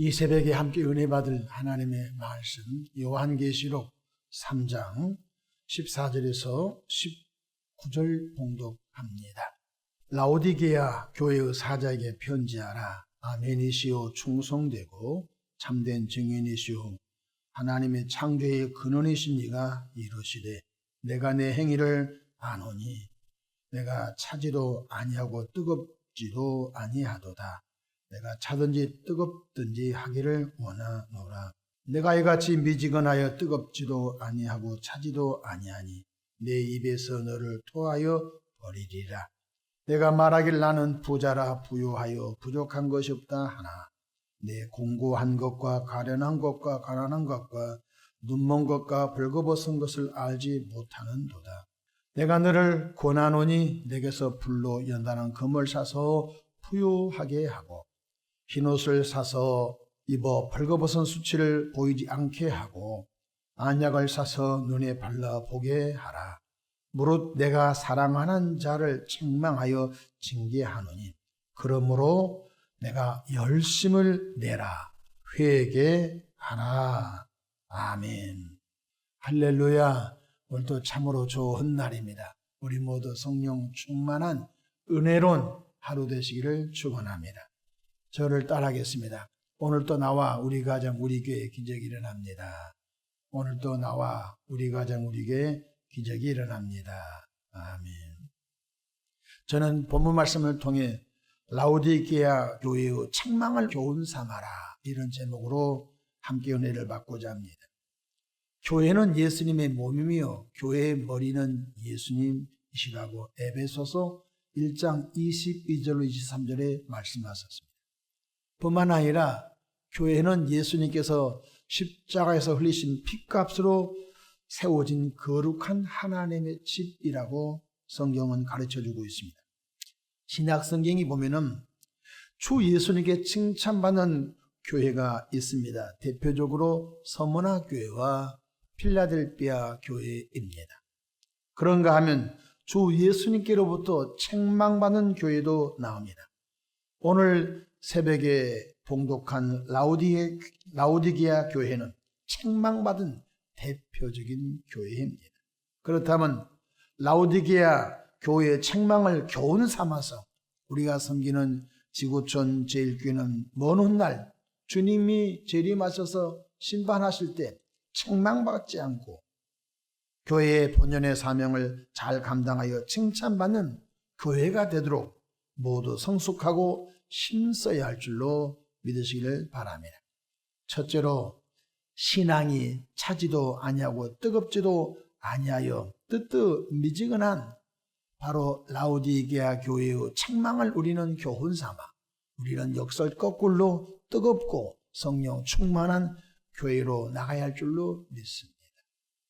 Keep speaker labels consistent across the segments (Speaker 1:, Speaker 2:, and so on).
Speaker 1: 이 새벽에 함께 은혜 받을 하나님의 말씀 요한계시록 3장 14절에서 19절 봉독합니다. 라오디게아 교회의 사자에게 편지하라. 아멘이시오 충성되고 참된 증인이시오 하나님의 창조의 근원이십니까 이르시되 내가 내 행위를 아노니 내가 차지도 아니하고 뜨겁지도 아니하도다. 내가 차든지 뜨겁든지 하기를 원하노라. 내가 이같이 미지근하여 뜨겁지도 아니하고 차지도 아니하니 내 입에서 너를 토하여 버리리라. 내가 말하길 나는 부자라 부유하여 부족한 것이 없다 하나 내 공고한 것과 가련한 것과 가난한 것과 눈먼 것과 벌거벗은 것을 알지 못하는도다. 내가 너를 권하노니 내게서 불로 연단한 금을 사서 부유하게 하고 흰옷을 사서 입어 벌거벗은 수치를 보이지 않게 하고 안약을 사서 눈에 발라 보게 하라. 무릇 내가 사랑하는 자를 책망하여 징계하노니 그러므로 내가 열심을 내라. 회개하라. 아멘. 할렐루야. 오늘도 참으로 좋은 날입니다. 우리 모두 성령 충만한 은혜로운 하루 되시기를 축원합니다 저를 따라하겠습니다 오늘도 나와 우리 가정 우리 교회 기적이 일어납니다 오늘도 나와 우리 가정 우리 교회 기적이 일어납니다. 아멘. 저는 본문 말씀을 통해 라우디게아 교회의 책망을 교훈 삼아라 이런 제목으로 함께 은혜를 받고자 합니다. 교회는 예수님의 몸이며 교회의 머리는 예수님이시라고 에베소서 1장 22절로 23절에 말씀하셨습니다. 뿐만 아니라 교회는 예수님께서 십자가에서 흘리신 피값으로 세워진 거룩한 하나님의 집이라고 성경은 가르쳐 주고 있습니다. 신약 성경이 보면은 주 예수님께 칭찬받는 교회가 있습니다. 대표적으로 서머나 교회와 필라델피아 교회입니다. 그런가 하면 주 예수님께로부터 책망받는 교회도 나옵니다. 오늘 새벽에 봉독한 라우디게, 라우디게아 교회는 책망받은 대표적인 교회입니다. 그렇다면 라우디게아 교회의 책망을 교훈 삼아서 우리가 섬기는 지구촌 제일교회는 먼 훗날 주님이 재림하셔서 심판하실 때 책망받지 않고 교회의 본연의 사명을 잘 감당하여 칭찬받는 교회가 되도록 모두 성숙하고 힘써야 할 줄로 믿으시기를 바랍니다. 첫째로 신앙이 차지도 아니하고 뜨겁지도 아니하여 뜨뜻 미지근한 바로 라우디게아 교회의 책망을 우리는 교훈 삼아 우리는 역설 거꾸로 뜨겁고 성령 충만한 교회로 나가야 할 줄로 믿습니다.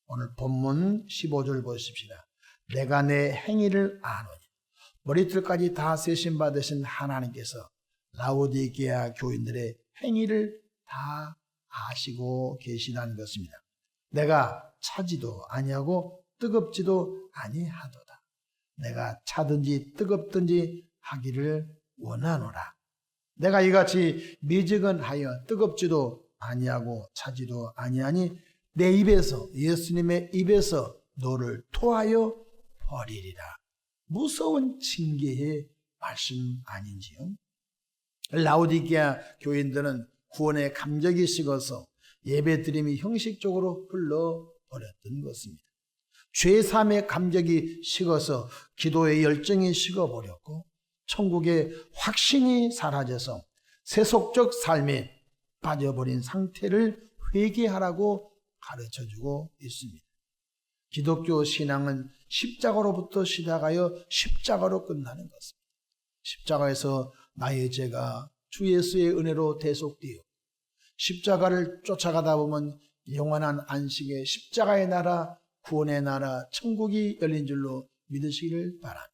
Speaker 1: 오늘 본문 15절 보십시다. 내가 내 행위를 아노니 머리털까지 다 세신 받으신 하나님께서 라우디게아 교인들의 행위를 다 아시고 계시다는 것입니다. 내가 차지도 아니하고 뜨겁지도 아니하도다. 내가 차든지 뜨겁든지 하기를 원하노라. 내가 이같이 미지근하여 뜨겁지도 아니하고 차지도 아니하니 내 입에서 예수님의 입에서 너를 토하여 버리리라. 무서운 징계의 말씀 아닌지요? 라우디게아 교인들은 구원의 감격이 식어서 예배드림이 형식적으로 흘러버렸던 것입니다. 죄삼의 감격이 식어서 기도의 열정이 식어버렸고 천국의 확신이 사라져서 세속적 삶에 빠져버린 상태를 회개하라고 가르쳐주고 있습니다. 기독교 신앙은 십자가로부터 시작하여 십자가로 끝나는 것입니다. 십자가에서 나의 죄가 주 예수의 은혜로 대속되어 십자가를 쫓아가다 보면 영원한 안식의 십자가의 나라, 구원의 나라, 천국이 열린 줄로 믿으시기를 바랍니다.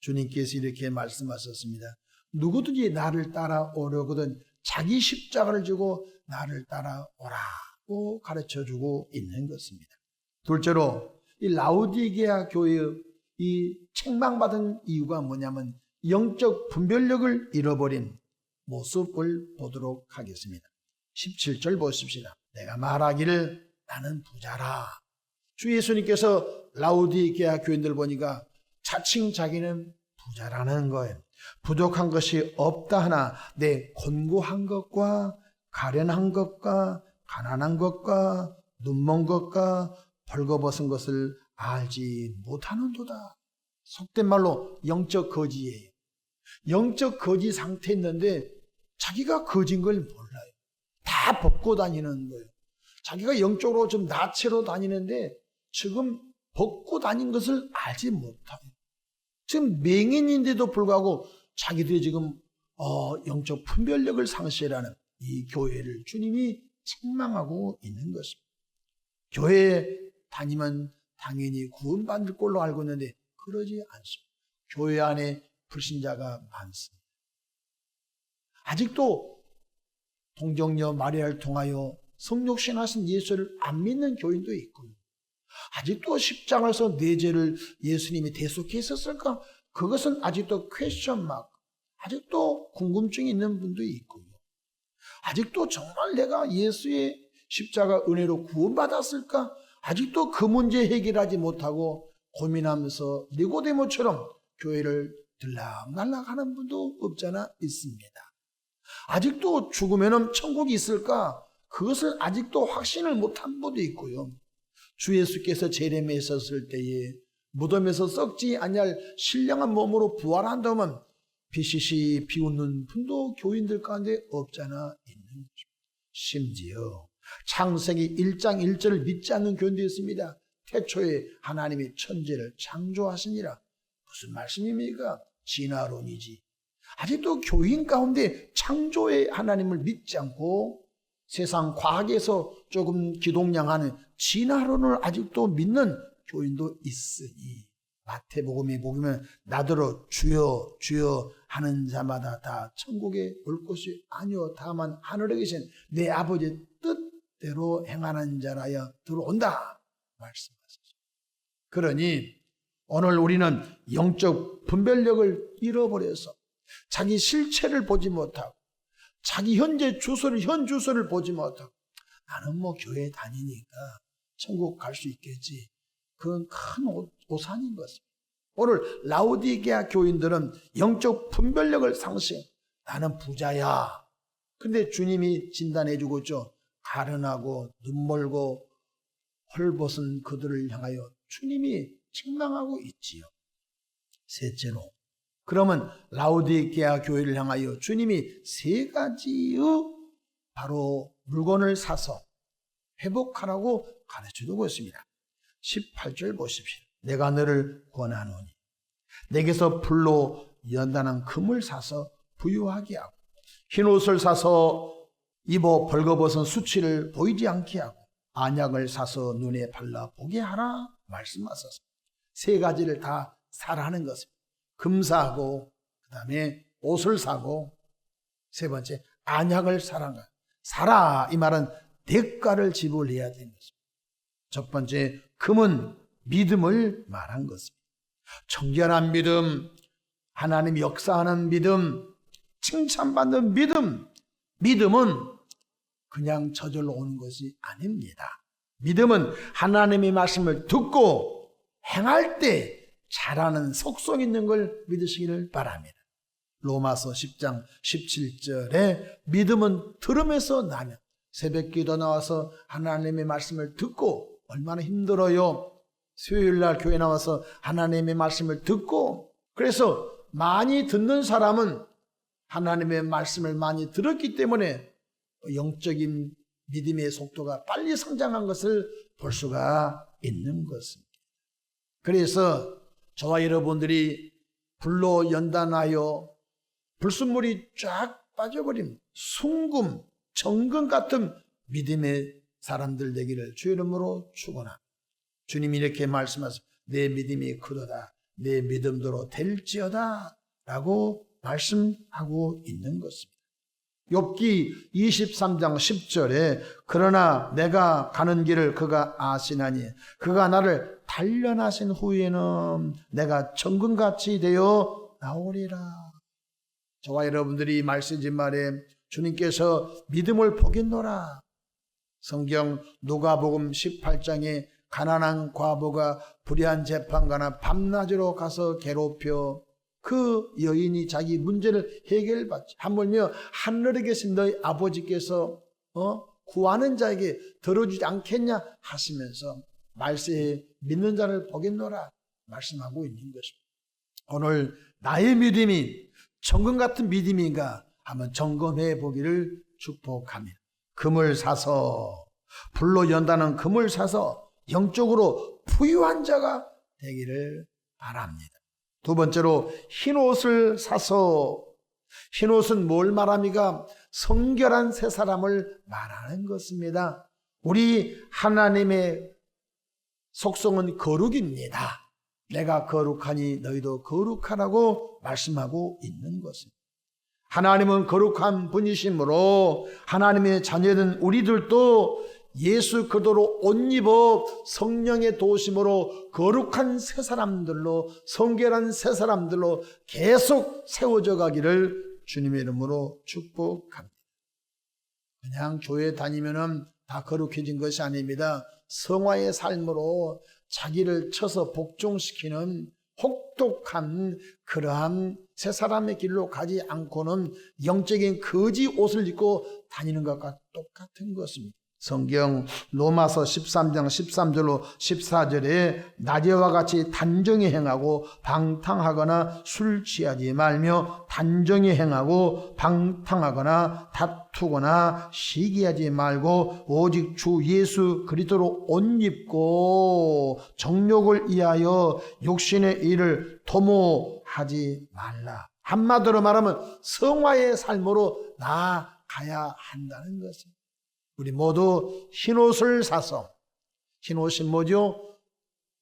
Speaker 1: 주님께서 이렇게 말씀하셨습니다. 누구든지 나를 따라오려거든 자기 십자가를 주고 나를 따라오라고 가르쳐 주고 있는 것입니다. 둘째로 이 라우디게아 교회의 이 책망받은 이유가 뭐냐면 영적 분별력을 잃어버린 모습을 보도록 하겠습니다. 17절 보십시다. 내가 말하기를 나는 부자라. 주 예수님께서 라우디게아 교인들 보니까 자칭 자기는 부자라는 거예요. 부족한 것이 없다 하나 내 곤고한 것과 가련한 것과 가난한 것과 눈먼 것과 벌거벗은 것을 알지 못하는도다. 속된 말로 영적 거지예요. 영적 거지 상태에 있는데 자기가 거진 걸 몰라요. 다 벗고 다니는 거예요. 자기가 영적으로 좀 나체로 다니는데 지금 벗고 다닌 것을 알지 못하고 지금 맹인인데도 불구하고 자기들이 지금 어, 영적 분별력을 상실하는 이 교회를 주님이 책망하고 있는 것입니다. 교회에 다니면 당연히 구원받을 걸로 알고 있는데 그러지 않습니다. 교회 안에 불신자가 많습니다. 아직도 동정녀 마리아를 통하여 성육신하신 예수를 안 믿는 교인도 있고요. 아직도 십장에서 내 죄를 예수님이 대속해 있었을까? 그것은 아직도 퀘션 마크, 아직도 궁금증이 있는 분도 있고요. 아직도 정말 내가 예수의 십자가 은혜로 구원받았을까? 아직도 그 문제 해결하지 못하고 고민하면서 니고데모처럼 교회를 들락날락 하는 분도 없잖아 있습니다. 아직도 죽으면 천국이 있을까? 그것을 아직도 확신을 못한 분도 있고요. 주 예수께서 재림에 있었을 때에 무덤에서 썩지 아니할 신령한 몸으로 부활한다면 비시시 비웃는 분도 교인들 가운데 없잖아 있는 거죠. 심지어 창세기 1장 1절을 믿지 않는 교인도 있습니다. 태초에 하나님이 천지를 창조하시니라. 무슨 말씀입니까? 진화론이지. 아직도 교인 가운데 창조의 하나님을 믿지 않고 세상 과학에서 조금 기동량하는 진화론을 아직도 믿는 교인도 있으니 마태복음에 보면 나더러 주여 주여 하는 자마다 다 천국에 올 것이 아니요 다만 하늘에 계신 내 아버지의 뜻 대로 행하는 자라야 들어온다 말씀하셨죠. 그러니 오늘 우리는 영적 분별력을 잃어버려서 자기 실체를 보지 못하고 자기 현재 주소를 현 주소를 보지 못하고 나는 뭐 교회 다니니까 천국 갈 수 있겠지. 그건 큰 오, 오산인 것입니다. 오늘 라우디게아 교인들은 영적 분별력을 상실. 나는 부자야. 근데 주님이 진단해 주고 있죠. 가련하고 눈멀고 헐벗은 그들을 향하여 주님이 책망하고 있지요. 셋째로 그러면 라우디게아 교회를 향하여 주님이 세 가지의 바로 물건을 사서 회복하라고 가르쳐 주고 있습니다. 18절 보십시오. 내가 너를 권하노니 내게서 불로 연단한 금을 사서 부유하게 하고 흰 옷을 사서 입어 벌거벗은 수치를 보이지 않게 하고 안약을 사서 눈에 발라 보게 하라 말씀하셨습니다. 세 가지를 다 사라는 것입니다. 금 사고 그다음에 옷을 사고 세 번째 안약을 거야. 사라 이 말은 대가를 지불해야 되는 것입니다. 첫 번째 금은 믿음을 말한 것입니다. 청결한 믿음, 하나님 역사하는 믿음, 칭찬받는 믿음. 믿음은 그냥 저절로 오는 것이 아닙니다. 믿음은 하나님의 말씀을 듣고 행할 때 잘하는 속성 있는 걸 믿으시기를 바랍니다. 로마서 10장 17절에 믿음은 들음에서 나면 새벽 기도 나와서 하나님의 말씀을 듣고 얼마나 힘들어요. 수요일 날 교회 나와서 하나님의 말씀을 듣고 그래서 많이 듣는 사람은 하나님의 말씀을 많이 들었기 때문에 영적인 믿음의 속도가 빨리 성장한 것을 볼 수가 있는 것입니다. 그래서 저와 여러분들이 불로 연단하여 불순물이 쫙 빠져버린 순금, 정금 같은 믿음의 사람들 되기를 주 이름으로 축원합니다. 주님이 이렇게 말씀하세요. 내 믿음이 크도다. 내 믿음대로 될지어다. 라고 말씀하고 있는 것입니다. 욥기 23장 10절에 그러나 내가 가는 길을 그가 아시나니 그가 나를 단련하신 후에는 내가 정금같이 되어 나오리라. 저와 여러분들이 말씀진 말에 주님께서 믿음을 보겠노라. 성경 누가복음 18장에 가난한 과부가 불의한 재판관을 밤낮으로 가서 괴롭혀 그 여인이 자기 문제를 해결받지. 하물며 하늘에 계신 너희 아버지께서 어? 구하는 자에게 들어주지 않겠냐 하시면서 말세에 믿는 자를 보겠노라 말씀하고 있는 것입니다. 오늘 나의 믿음이 정금 같은 믿음인가 한번 점검해 보기를 축복합니다. 금을 사서 불로 연다는 금을 사서 영적으로 부유한 자가 되기를 바랍니다. 두 번째로 흰 옷을 사서 흰 옷은 뭘 말합니까? 성결한 새 사람을 말하는 것입니다. 우리 하나님의 속성은 거룩입니다. 내가 거룩하니 너희도 거룩하라고 말씀하고 있는 것입니다. 하나님은 거룩한 분이시므로 하나님의 자녀된 우리들도 예수 그도로 옷 입어 성령의 도심으로 거룩한 새 사람들로 성결한 새 사람들로 계속 세워져 가기를 주님의 이름으로 축복합니다. 그냥 교회 다니면은 다 거룩해진 것이 아닙니다. 성화의 삶으로 자기를 쳐서 복종시키는 혹독한 그러한 새 사람의 길로 가지 않고는 영적인 거지 옷을 입고 다니는 것과 똑같은 것입니다. 성경 로마서 13장 13절로 14절에 낮에와 같이 단정히 행하고 방탕하거나 술 취하지 말며 단정히 행하고 방탕하거나 다투거나 시기하지 말고 오직 주 예수 그리스도로 옷 입고 정욕을 위하여 욕심의 일을 도모하지 말라. 한마디로 말하면 성화의 삶으로 나아가야 한다는 것입니다. 우리 모두 흰옷을 사서 흰옷이 뭐죠?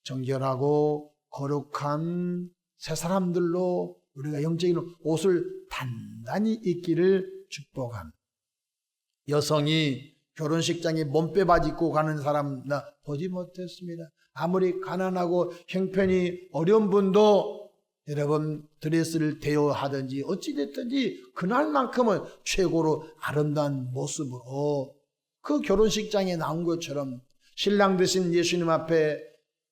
Speaker 1: 정결하고 거룩한 새 사람들로 우리가 영적인 옷을 단단히 입기를 축복합니다. 여성이 결혼식장에 몸빼 바지 입고 가는 사람 나 보지 못했습니다. 아무리 가난하고 형편이 어려운 분도 여러분 드레스를 대여하든지 어찌됐든지 그날만큼은 최고로 아름다운 모습으로 그 결혼식장에 나온 것처럼 신랑 되신 예수님 앞에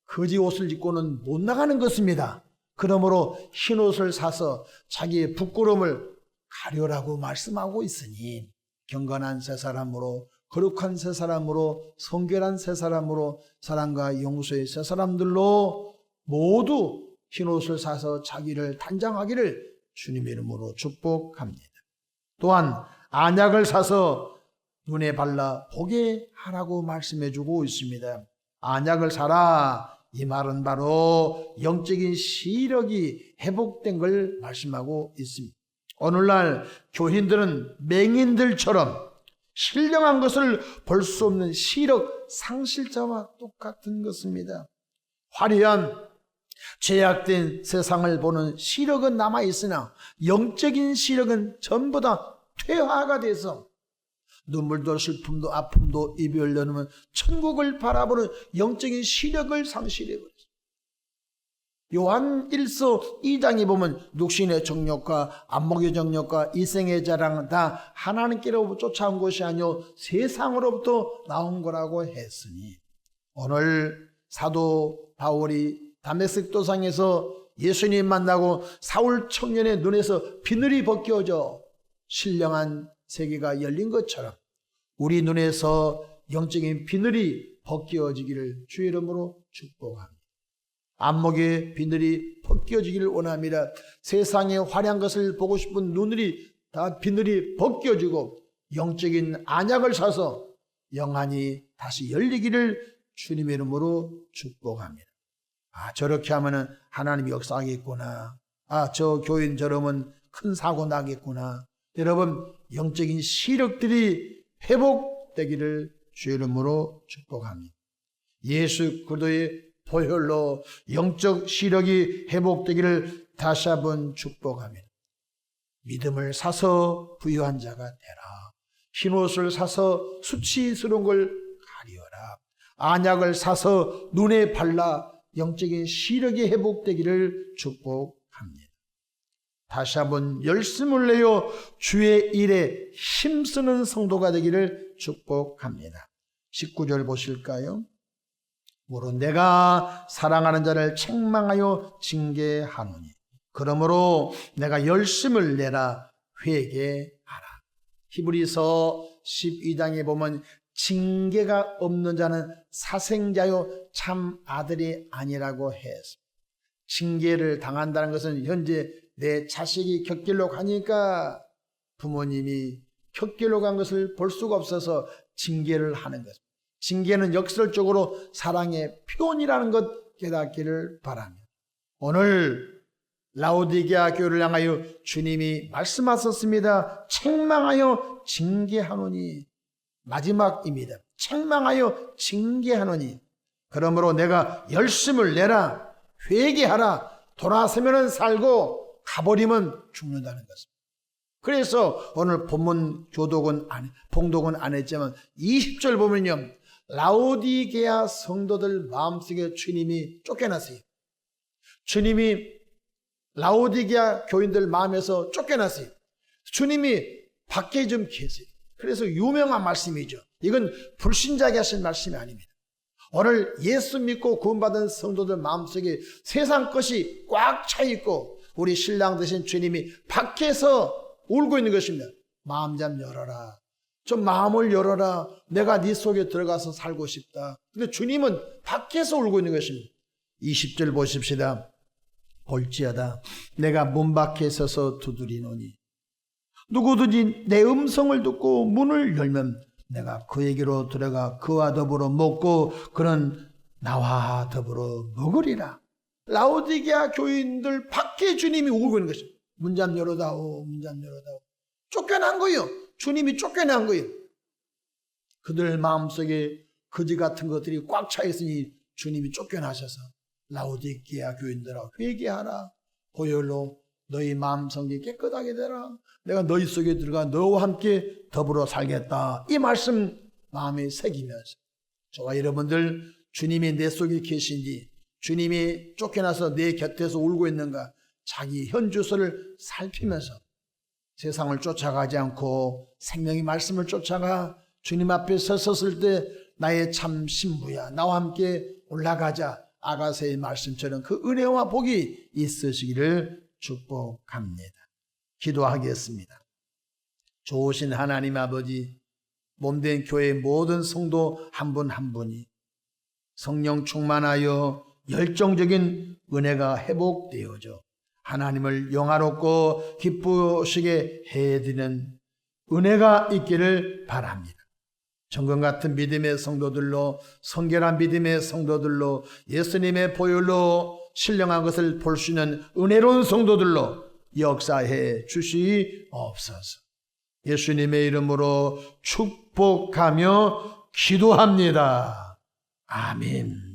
Speaker 1: 거지 옷을 입고는 못 나가는 것입니다. 그러므로 흰 옷을 사서 자기의 부끄러움을 가려라고 말씀하고 있으니 경건한 새 사람으로 거룩한 새 사람으로 성결한 새 사람으로 사랑과 용서의 새 사람들로 모두 흰 옷을 사서 자기를 단장하기를 주님의 이름으로 축복합니다. 또한 안약을 사서 눈에 발라 보게 하라고 말씀해 주고 있습니다. 안약을 사라. 이 말은 바로 영적인 시력이 회복된 걸 말씀하고 있습니다. 오늘날 교인들은 맹인들처럼 신령한 것을 볼 수 없는 시력 상실자와 똑같은 것입니다. 화려한 제약된 세상을 보는 시력은 남아 있으나 영적인 시력은 전부 다 퇴화가 돼서 눈물도 슬픔도 아픔도 이별 연음은 천국을 바라보는 영적인 시력을 상실해 버렸어요. 요한 1서 2장에 보면 육신의 정욕과 안목의 정욕과 이생의 자랑은 다 하나님께로부터 쫓아온 것이 아니요 세상으로부터 나온 거라고 했으니 오늘 사도 바울이 담메색 도상에서 예수님 만나고 사울 청년의 눈에서 비늘이 벗겨져 신령한 세계가 열린 것처럼 우리 눈에서 영적인 비늘이 벗겨지기를 주의 이름으로 축복합니다. 안목의 비늘이 벗겨지기를 원합니다. 세상의 화려한 것을 보고 싶은 눈들이 다 비늘이 벗겨지고 영적인 안약을 사서 영안이 다시 열리기를 주님의 이름으로 축복합니다. 아, 저렇게 하면은 하나님이 역사하겠구나. 아, 저 교인 저러면 큰 사고 나겠구나. 여러분, 영적인 시력들이 회복되기를 주의 이름으로 축복합니다. 예수 그리스도의 보혈로 영적 시력이 회복되기를 다시 한번 축복합니다. 믿음을 사서 부유한 자가 되라. 흰옷을 사서 수치스러운 걸 가리어라. 안약을 사서 눈에 발라 영적인 시력이 회복되기를 축복합니 다. 다시 한번 열심을 내어 주의 일에 힘쓰는 성도가 되기를 축복합니다. 19절 보실까요? 물론 내가 사랑하는 자를 책망하여 징계하노니 그러므로 내가 열심을 내라 회개하라. 히브리서 12장에 보면 징계가 없는 자는 사생자요 참 아들이 아니라고 해서 징계를 당한다는 것은 현재 내 자식이 격길로 가니까 부모님이 격길로 간 것을 볼 수가 없어서 징계를 하는 것. 징계는 역설적으로 사랑의 표현이라는 것 깨닫기를 바랍니다. 오늘 라오디게아 교회를 향하여 주님이 말씀하셨습니다. 책망하여 징계하노니 마지막입니다. 책망하여 징계하노니 그러므로 내가 열심을 내라 회개하라 돌아서면은 살고 가버리면 죽는다는 것입니다. 그래서 오늘 본문 교독은 안, 봉독은 안 했지만 20절 보면요. 라오디게아 성도들 마음속에 주님이 쫓겨났어요. 주님이 라오디게아 교인들 마음에서 쫓겨났어요. 주님이 밖에 좀 계세요. 그래서 유명한 말씀이죠. 이건 불신자에게 하신 말씀이 아닙니다. 오늘 예수 믿고 구원받은 성도들 마음속에 세상 것이 꽉 차 있고 우리 신랑 되신 주님이 밖에서 울고 있는 것입니다. 마음 좀 열어라. 좀 마음을 열어라. 내가 네 속에 들어가서 살고 싶다. 근데 주님은 밖에서 울고 있는 것입니다. 20절 보십시다. 볼지어다. 내가 문 밖에 서서 두드리노니 누구든지 내 음성을 듣고 문을 열면 내가 그에게로 들어가 그와 더불어 먹고 그는 나와 더불어 먹으리라. 라오디게아 교인들 밖에 주님이 울고 있는 것입니다. 문잠 열어다오, 문잠 열어다오. 쫓겨난 거예요. 주님이 쫓겨난 거예요. 그들 마음속에 거지 같은 것들이 꽉 차 있으니 주님이 쫓겨나셔서 라오디게아 교인들아 회개하라. 보혈로 너희 마음 성이 깨끗하게 되라. 내가 너희 속에 들어가 너와 함께 더불어 살겠다. 이 말씀 마음에 새기면서 저와 여러분들 주님이 내 속에 계신지 주님이 쫓겨나서 내 곁에서 울고 있는가 자기 현주소를 살피면서 세상을 쫓아가지 않고 생명의 말씀을 쫓아가 주님 앞에 섰을 때 나의 참 신부야 나와 함께 올라가자 아가세의 말씀처럼 그 은혜와 복이 있으시기를 축복합니다. 기도하겠습니다. 좋으신 하나님 아버지, 몸된 교회 모든 성도 한분한 분이 성령 충만하여 열정적인 은혜가 회복되어져 하나님을 영화롭고 기쁘시게 해드리는 은혜가 있기를 바랍니다. 정금 같은 믿음의 성도들로 성결한 믿음의 성도들로 예수님의 보혈로 신령한 것을 볼 수 있는 은혜로운 성도들로 역사해 주시옵소서. 예수님의 이름으로 축복하며 기도합니다. 아멘.